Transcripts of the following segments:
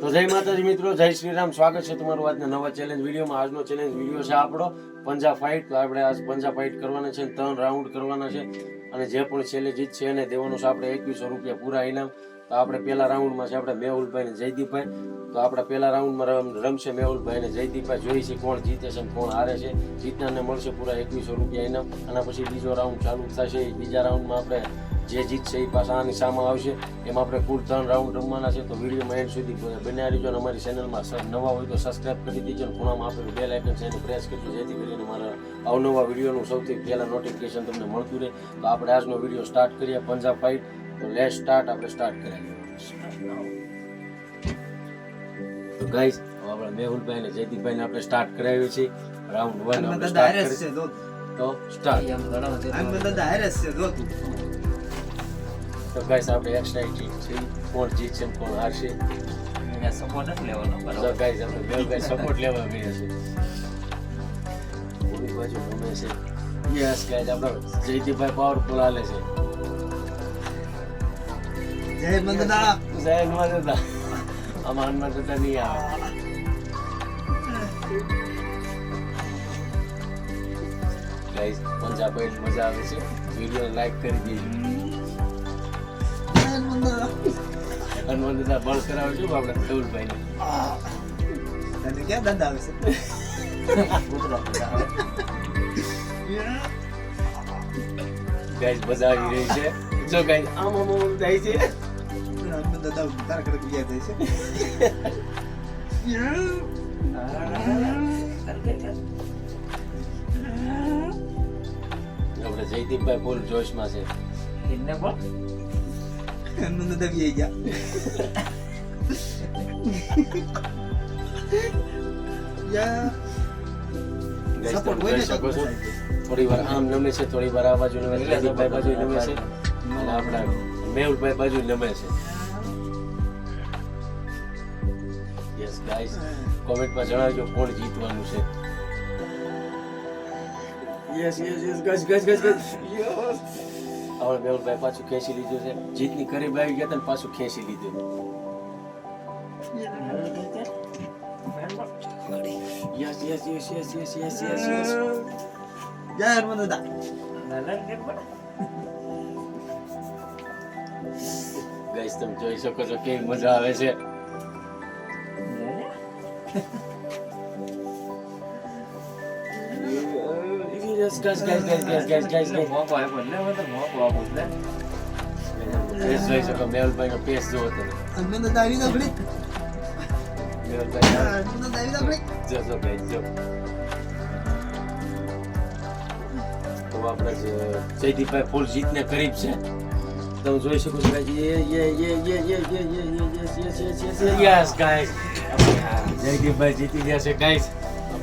તો જય માતાજી મિત્રો, જય શ્રી રામ સ્વાગત છે તમારું આજના નવા ચેલેન્જ વિડીયોમાં. આજનો ચેલેન્જ વીડિયો છે આપણો પંજા ફાઇટ તો આપણે આજ પંજા ફાઇટ કરવાના છે અને ત્રણ રાઉન્ડ કરવાના છે. અને જે પણ છેલ્લે જીતશે એને દેવાનું છે આપણે એકવીસો રૂપિયા પૂરા ઇનામ. તો આપણે પહેલા રાઉન્ડમાં છે આપણે મેહુલભાઈ ને જયદીપભાઈ. તો આપણે પહેલા રાઉન્ડમાં રમશે મેહુલભાઈ ને જયદીપભાઈ. જોઈ છે કોણ જીતે છે કોણ હારે છે. જીતનારને મળશે પૂરા એકવીસો રૂપિયા ઇનામ. અને પછી બીજો રાઉન્ડ ચાલુ થશે. બીજા રાઉન્ડમાં આપણે જે જીતશે એ પાછા આની સામે આવશે. એમાં આપણે કુલ ત્રણ રાઉન્ડ રમવાના છે. તો વિડીયોમાં એન્ડ સુધી બન્યા રહીજો અને અમારી ચેનલમાં સર નવા હોય તો સબસ્ક્રાઇબ કરી દેજો અને ખૂણામાં આપેલું બેલ આઇકન છે એને પ્રેસ કરજો જેથી કરીને મારા અવનવા વિડીયોનું સૌથી પહેલાં નોટિફિકેશન તમને મળતું રહે. તો આપણે આજનો વીડિયો સ્ટાર્ટ કરીએ પંજાબ ફાઇટ તો લેટ સ્ટાર્ટ આપણે સ્ટાર્ટ કરાવીએ તો ગાઈસ આપણે મેહુલભાઈ અને જયદીપભાઈને આપણે સ્ટાર્ટ કરાવીએ છીએ. રાઉન્ડ વન આપણે સ્ટાર્ટ કરીએ તો સ્ટાર્ટ તો ગાઈસ આપણે એક્સ્ટ્રા એટી છે ફોર જી છે ફોર આર છે. સપોર્ટ નથી લેવાનો બરાબર? આપણે સપોર્ટ લેવા ગયા પાવરફુલ હાલે છે. જય મંદદા જય નહીં આવે. ગાઈસ મજા આવે છે. વીડિયો લાઈક કરી દીધી હનુમાન દાદા બળ કરાવે છું આપણે તને ક્યાં દાદા આવે છે? ગાઈસ મજા આવી રહી છે. જો ગાઈસ આમ આમ જાય છે. હનુમાન દાદા તારા ઘરે બીજા જાય છે. આપણે જયદીપભાઈ ફૂલ જોશમાં છે. એમને પણ? ગયા યા Guys, Support તમે હોય ને છો થોડી વાર આમ નમે છે થોડી વાર આ બાજુ નમે છે જયદીપભાઈ બાજુ નમે છે અને આપણા મેહુલભાઈ બાજુ નમે છે યસ ગાઈસ કોમેન્ટમાં જણાવજો કોણ જીતવાનું છે yes yes yes guys guys guys yes આપણે મેહુલભાઈ પાછું ખેંચી લીધું છે. જીતની કરીબ આવી ગયા હતા ને પાછું ખેંચી લીધું. Yes yes yes yes yes yes yes yes જય હનુમાન દાદા ગાઈસ તમે જોઈ શકો છો કેવી મજા આવે છે. Yes, guys, guys, guys, guys, guys, guys, guys. મોકો આપ્યો એટલે હવે તો મોકો આપો એટલે પેસ જોઈ શકો મેહુલભાઈનો પેસ જોવો તમે આવી ગયા ઘડી મેહુલભાઈ હનુમાન દાદા આવી ગયા ઘડી જો જો guys, જો તો આપણે જે જયદીપભાઈ ફૂલ જીતને કરીબ છે તમે જોઈ શકો છો guys. યે યે યે યે યે યે યે યે યસ guys. જયદીપભાઈ જીતી ગયા છે ગાઈસ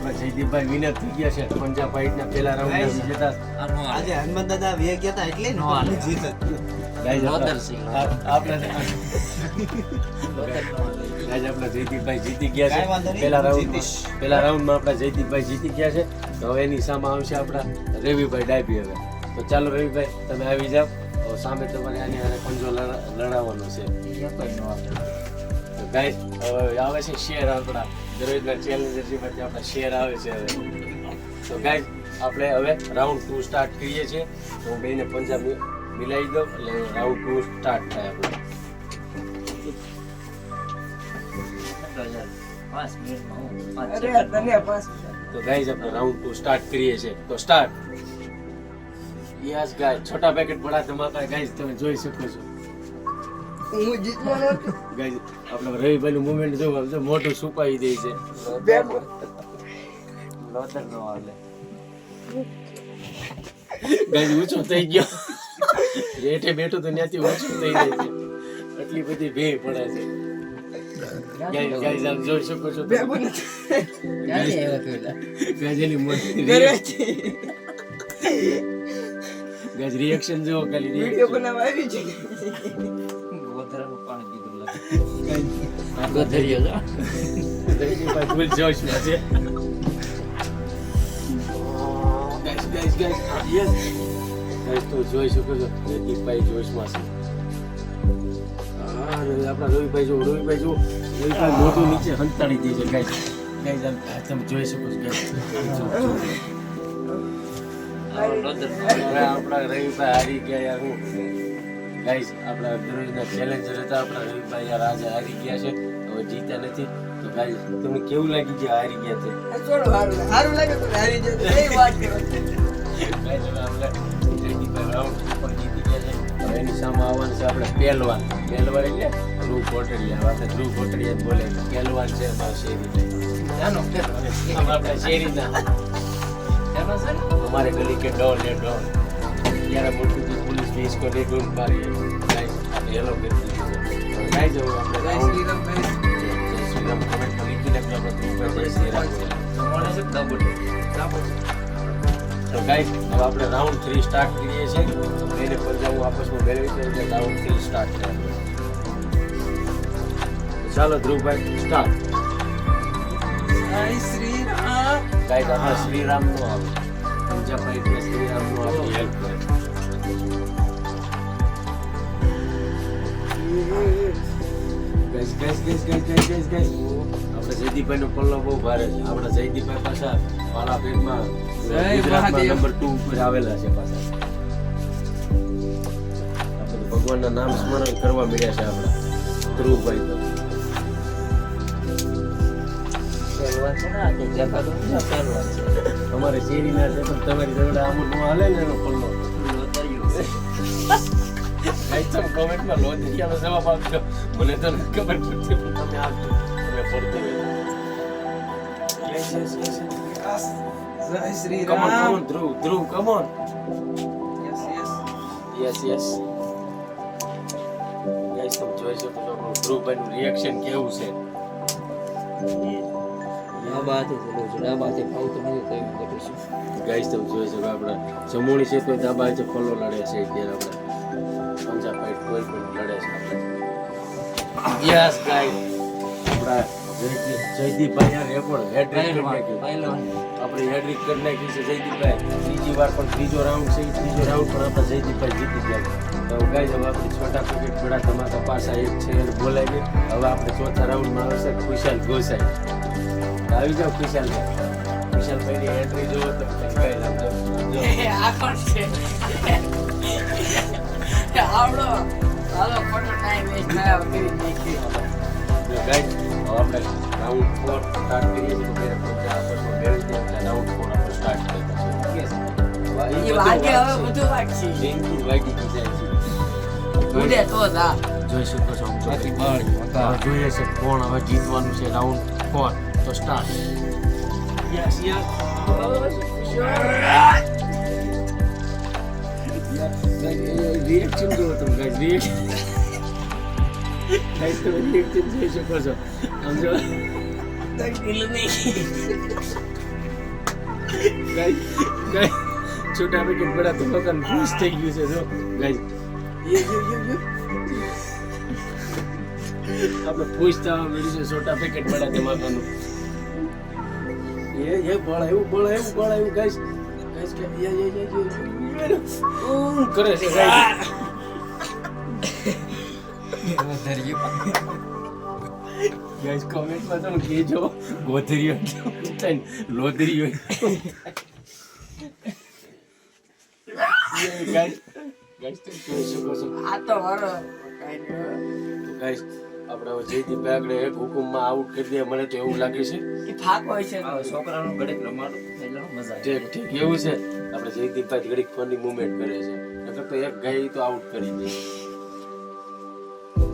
આપણા જયદીપભાઈ વિનર થઈ ગયા છે. પંજાબ પહેલા રાઉન્ડ વિજેતા. આજે હનુમાન દાદા વે ગયા હતા એટલે નો આને જીત રવિભાઈ ડાયબી હવે. તો ચાલો રવિભાઈ તમે આવી જાઓ. સામે તમારે આની હારે પંજો લડાવવાનો છે. ગાય આવે છે શેર આપણા. દરરોજના ચેલેન્જર જે માંથી આપણા શેર આવે છે હવે. તો ગાઈઝ આપણે હવે રાઉન્ડ ટુ સ્ટાર્ટ કરીએ છીએ. તો હું બેને પંજાબ મિલાવી દઉં એટલે રાઉન્ડ ટુ સ્ટાર્ટ થાય આપણે. તો ગાઈઝ આપણે રાઉન્ડ ટુ સ્ટાર્ટ કરીએ છીએ. તો સ્ટાર્ટ યસ ગાઈઝ છોટા પેકેટ બડા ધમાકા ગાઈઝ તમે જોઈ શકો છો. હું જીતવાનો. ગાઈઝ આપણે રવિભાઈનું મુવમેન્ટ જો આમ જો મોઢું સુપાઈ દે છે. લોધર નો હાલે ગાઈઝ ઊંચો થઈ ગયો. રેઠે બેઠો તો ત્યાંથી ઊંચું થઈ જાય છે. એટલી બધી ભે પડે છે. ગાઈઝ ગાઈઝ આમ જોઈ શકો છો આવ્યો તું ગાઈઝ એની ગાઈઝ રિએક્શન જો ખાલી વીડિયો બનાવવા આવી છે. ગોધરીઓ જો. ફૂલ જોશમાં છે guys guys guys yes. Guys તો જોઈ શકો છો. જોશમાં છે. આપણા રવિભાઈ જો રવિભાઈ જો રવિભાઈ મોઢું નીચે હંતાડી દે છે ગાઈસ ગાઈસ આમ તમે જોઈ શકો છો guys. આપણા રવિભાઈ હારી ગયા યાર હું. ગાઈસ આપણા દરરોજના ચેલેન્જર હતા આપણા રવિભાઈ યાર આજે હારી ગયા છે. હવે જીતા નથી. તો ભાઈ તમને કેવું લાગી કે હારી ગયા છે? સારું લાગે. તો હારી ગયા છે. હવે સામે આવવાનું છે આપણે પહેલવાન. પહેલવાન એટલે રૂ કોટડિયા. વાત બોલે પહેલવાન છે અમારો ગલી કે ડોલ એ ડોલ. ત્યારે મોટું પોલીસ ફેસ કરે ગુણ પાડી ગાઈસ હેલો કરી દીધું રાहुल શ્રી રામ ભાઈ. જય શ્રી રામ કમેન્ટમાં લીખી નાખજો આપણે ગ્રુપ પર જય શ્રી રામ તો ગાઈસ હવે આપણે રાઉન્ડ 3 સ્ટાર્ટ કરીએ છીએ એને પંજાબ આપસમાં મેળવી છે એટલે રાઉન્ડ 3 સ્ટાર્ટ. તો ચાલો ધ્રુવભાઈ સ્ટાર્ટ શ્રી રામ ગાઈસ આપણે શ્રી રામનું આવે પંજાબ એટલે શ્રી રામનું આપણે હેલ્પ કરે guys guys guys guys guys guys guys આપણે જયદીપભાઈ નો પલ્લો બહુ ભારે છે. આપણા જયદીપભાઈ પાછા વાલા પેટમાં ગુજરાતમાં નંબર 2 ઉપર આવેલા છે પાછા. આપણે ભગવાનના નામ સ્મરણ કરવા મળ્યા છે આપણા. ધ્રુવભાઈ તો. અમારે શેરીના છે પણ તમારી જોડે આમ નો હાલે ને એનો પલ્લો. તમે કોમેન્ટમાં લોધિયાનો જવાબ આપજો મને તો ખબર પડતી પણ તમે આપજો તમે પડતી હોય યસ યસ યસ જય Shri on come Ram on Dhruv Dhruv come on yes yes yes yes guys તમે જોઈ શકો છો આપણું ધ્રુવભાઈનું રિએક્શન કેવું છે આ આ ગાઈસ તમે જોઈ શકો આપણે જમોણી છે તો દાબા છે ફોલો લડે છે અત્યારે આપણે પંજાબ ફાઈટ કોઈ પણ લડે છે આપણે. યસ ગાઈસ આપણા જયદીપ જયદીપભાઈ યાર રેકોર્ડ હેડ્રિક આપણે હેડ્રિક કરી નાખી છે જયદીપભાઈ. ત્રીજી વાર પણ ત્રીજો રાઉન્ડ છે. ત્રીજો રાઉન્ડ પણ આપણા જયદીપભાઈ જીતી ગયા તો ગાય હવે આપણે છોટા પેકેટ પડા ધમાકા પાસા એક છે એને બોલાવી દે. હવે આપણે ચોથા રાઉન્ડમાં આવશે ખુશાલ ગોસાઈ. આવી જાઓ ખુશાલભાઈ ખુશાલભાઈની એન્ટ્રી જોવો તો. આ છે? આવડો. હાલો ખોટો ટાઈમ વેસ્ટ થાય હવે કરી નાખીએ જો guys, હવે આપણે રાઉન્ડ ફોર સ્ટાર્ટ કરીએ છીએ. ત્યારે પંજા આપસમાં મેળવી દે એટલે રાઉન્ડ ફોર આપણે સ્ટાર્ટ કરીએ છીએ. એ વાગે હવે બધું વાગશે. બેંકી વાગી ગઈ જાય છે. ઉડે તો જા. જોઈ શકો છો આમ જો. બાકી બાળી હવે જોઈએ છે કોણ હવે જીતવાનું છે રાઉન્ડ ફોર તો સ્ટાર્ટ યસ યસ રિએક્શન જોવો તમે ગાઈઝ રિએક્શન ગાઈઝ તમે રિએક્શન જોઈ શકો છો. સમજો? છોટા પેકેટ બડા તો ખુશ થઈ ગયું છે જો. યે આપણે પૂછતા મળ્યું છે છોટા પેકેટ બડા ધમાકાનું. એ એ બળાયું બળાયું બળાયું ગાઈસ ગાઈસ કે યે યે યે યે ઉમ કરે છે ગાઈસ કોમેન્ટમાં તમે કહેજો. ગોધરીઓ લોધરીઓ ગાઈસ ગાઈસ તમે જોઈ શકો છો આ તો મારો ગાઈસ આપણે જયદીપ આગળ એક હુકુમમાં આઉટ કરી દે મને તો એવું લાગે છે. કે થાક હોય છે. છોકરાનું ઘડીક રમાડું એટલે મજા આવે. ઠીક ઠીક એવું છે. આપણે જયદીપભાઈ ઘડીકની મુવમેન્ટ કરે છે. એટલે તો એક ગાય તો આઉટ કરી દે.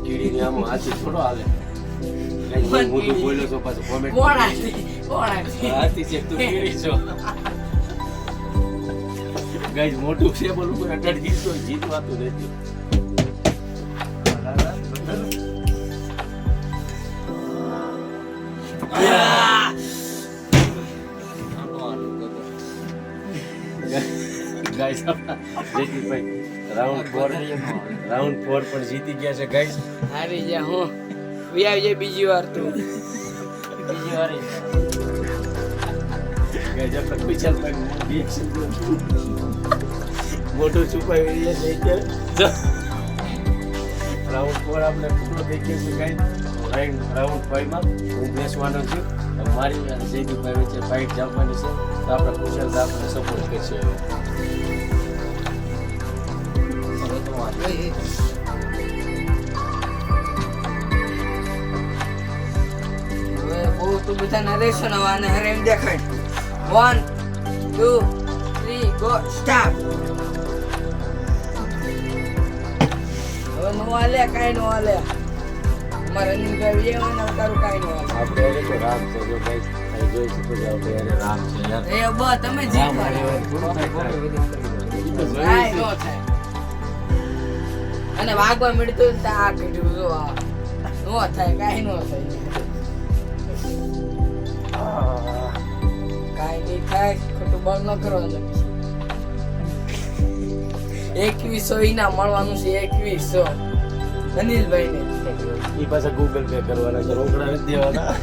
કીડીની આમ હાથી થોડો હાલે. હું તો બોલ્યો છો પાછું કોમેન્ટ કોણ હાથી છે. તું કીડી છો. ગાય મોટું છે બોલું કોઈ અટડ જીતતો જીતવાતું નથી. જયદીપભાઈ રાઉન્ડ ફોર રાઉન્ડ ફોર પણ જીતી ગયા છે ગાઈસ હારી જા હું. વી આવી જાય બીજી વાર તું. બીજી વાર ગાઈસ આપણે વિચાર બીચ મોટું છુપાઈ રહી છે અત્યારે. રાઉન્ડ ફોર આપણે પૂરો થઈ ગયો છે ગાઈસ રાઉન્ડ ફાઈવમાં હું બેસવાનો છું. મારી જયદીપભાઈ વચ્ચે ફાઇટ જમવાની છે. તો આપણે કુશલ આપણે સપોર્ટ કરશે. હવે તો બધા narration one two three go start હવે નો હાલે કાંઈ નો હાલે મારે રનિંગ તારું કાંઈ નો હાલે આપણે તો રામ છે જો ભાઈ અહીં જોઈ શકો છો આપણે રામ છે યાર. એ બ તમે હારે થાય. થાય. અને વાગવા મળતું આ કીધું જો આ નો થાય કાંઈ નો થાય. કાંઈ નહીં થાય ખોટું બળ ન કરવાનું. એકવીસો ઈના મળવાનું છે એકવીસો. અનિલભાઈ ને એ પાછા ગૂગલ પે કરવાના છે રોકડા નથી દેવાના.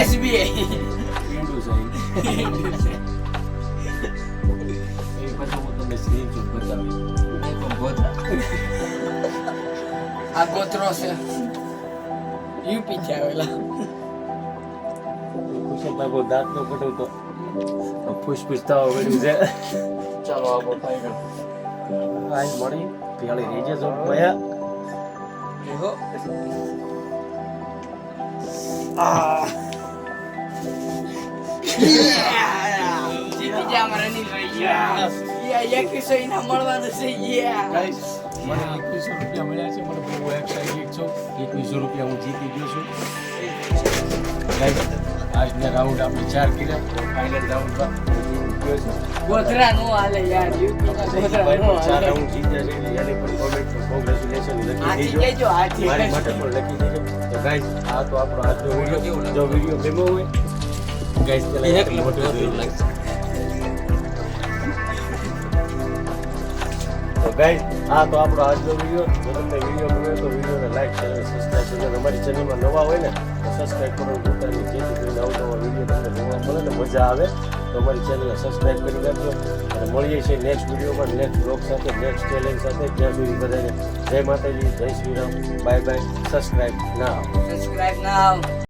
એસબીઆઈ આ ગોત્રો છે. યુપી થી આવેલા કુશલભાઈ બહુ દાંત નો કટું તો ફૂસફૂસ થવા મળ્યું છે. ચાલો આ ફાઈનલ આજ મળી. પેલી રીજે જો મયા એહો. જીતી જા અમારા અનિલભાઈ યા યા એકવીસો ઇનામ મળવાનું છે. યા ગાઈસ મને એકવીસો રૂપિયા મળ્યા છે. મને બહુ એક્સાઇટેડ છું એકવીસો રૂપિયા હું જીતી ગયો છું. આજના રાઉન્ડ આપણે ચાર કર્યા. ફાઇનલ રાઉન્ડમાં ગોધરા નો હાલે યાર. ચાર રાઉન્ડ જીત્યા છે એટલે પણ કોમેન્ટમાં કોંગ્રેચ્યુલેશન લખી દેજો. મારી માટે પણ લખી દેજો. તો આ તો આપણો આજનો વીડિયો જો વીડિયો ગમ્યો હોય ગાઈસ પેલા એક મોટો જોઈ લો. ગાઈસ આ તો આપણો આજનો વીડિયો જો તમને વીડિયો ગમે તો વિડીયોને લાઈક શેર અને સબસ્ક્રાઇબ કરજો અમારી ચેનલમાં નવા હોય ને, તો સબસ્ક્રાઇબ કરો પોતાની જેથી કરીને આવું નવા વીડિયો તમને જોવા મળે ને મજા આવે. તો અમારી ચેનલને સબસ્ક્રાઇબ કરી નાખજો અને મળીએ છીએ નેક્સ્ટ વિડીયોમાં નેક્સ્ટ બ્લોગ સાથે નેક્સ્ટ ચેલેન્જ સાથે. ત્યાં સુધી બધાને. જય માતાજી, જય Shri Ram. Bye bye subscribe ના સબસ્ક્રાઇબ નાવ